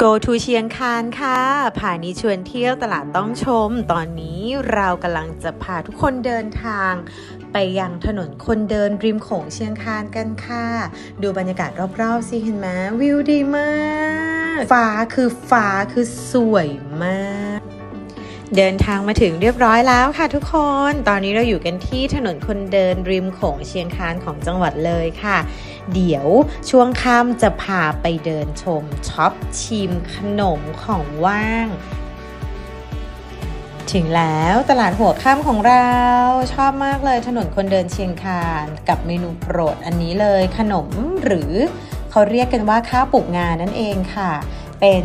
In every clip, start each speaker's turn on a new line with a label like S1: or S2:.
S1: โกทูเชียงคานค่ะผานี้ชวนเที่ยวตลาดต้องชม ตอนนี้เรากำลังจะพาทุกคนเดินทาง ไปยังถนนคนเดินริมโขงเชียงคานกันค่ะ ดูบรรยากาศรอบๆสิเห็นไหมวิวดีมาก ฟ้าคือฟ้าคือสวยมาก เดินทางมาถึงเรียบร้อยแล้วค่ะทุกคน ตอนนี้เราอยู่กันที่ถนนคนเดินริมโขงเชียงคานของจังหวัดเลยค่ะ เดี๋ยวช่วงค่ำจะพาไปเดินชมช็อปชิมขนมของว่าง ถึงแล้วตลาดหัวค่ำของเราชอบมากเลยถนนคนเดินเชียงคานกับเมนูโปรดอันนี้เลยขนมหรือเขาเรียกกันว่าข้าวปลูกงานั่นเองค่ะ เป็น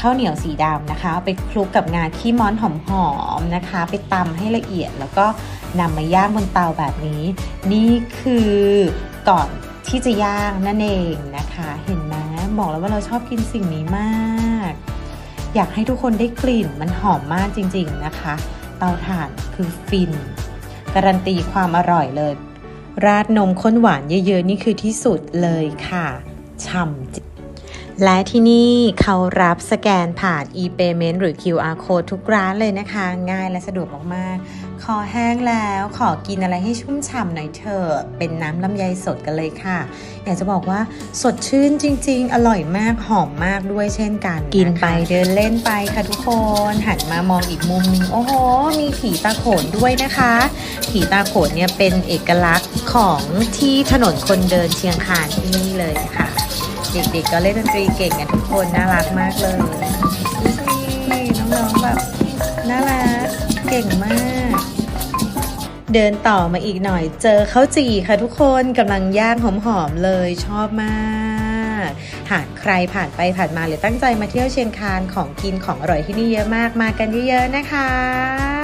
S1: ข้าวเหนียวสีดำนะคะไปคลุกกับงาขี้ม้อนหอมๆนะคะ ไปตำให้ละเอียดแล้วก็นำมาย่างบนเตาแบบนี้ นี่คือก่อนที่จะย่างนั่นเองนะคะ เห็นไหมบอกแล้วว่าเราชอบกินสิ่งนี้มาก อยากให้ทุกคนได้กลิ่นมันหอมมากจริง ๆนะคะ เตาถ่านคือฟิน การันตีความอร่อยเลย ราดนมข้นหวานเยอะๆ นี่คือที่สุดเลยค่ะ ช่ำจริง และที่นี่เขารับสแกนผ่าน e-payment หรือ QR code ทุกร้านเลยนะคะ ง่ายและสะดวกมากๆคอแห้งแล้วขอกินอะไรให้ชุ่มฉ่ำหน่อยเถอะเป็นน้ำลำไยสดกันเลยค่ะ อยากจะบอกว่าสดชื่นจริง ๆ อร่อยมาก หอมมากด้วยเช่นกัน กินไปเดินเล่นไปค่ะทุกคน หันมามองอีกมุมหนึงโอ้โห มีผีตาโขนด้วยนะคะ ผีตาโขนเนี่ยเป็นเอกลักษณ์ของที่ถนนคนเดินเชียงคานที่นี่เลยค่ะ เด็กๆก็เล่นดนตรีเก่งกันทุกคนน่ารักมากเลยดูสิน้องๆแบบน่ารักเก่งมาก เดินต่อมาอีกหน่อยเจอข้าวจี่ค่ะทุกคนกำลังย่างหอมๆเลยชอบมากหากใครผ่านไปผ่านมาหรือตั้งใจมาเที่ยวเชียงคานของกินของอร่อยที่นี่เยอะมากมากันเยอะๆนะคะ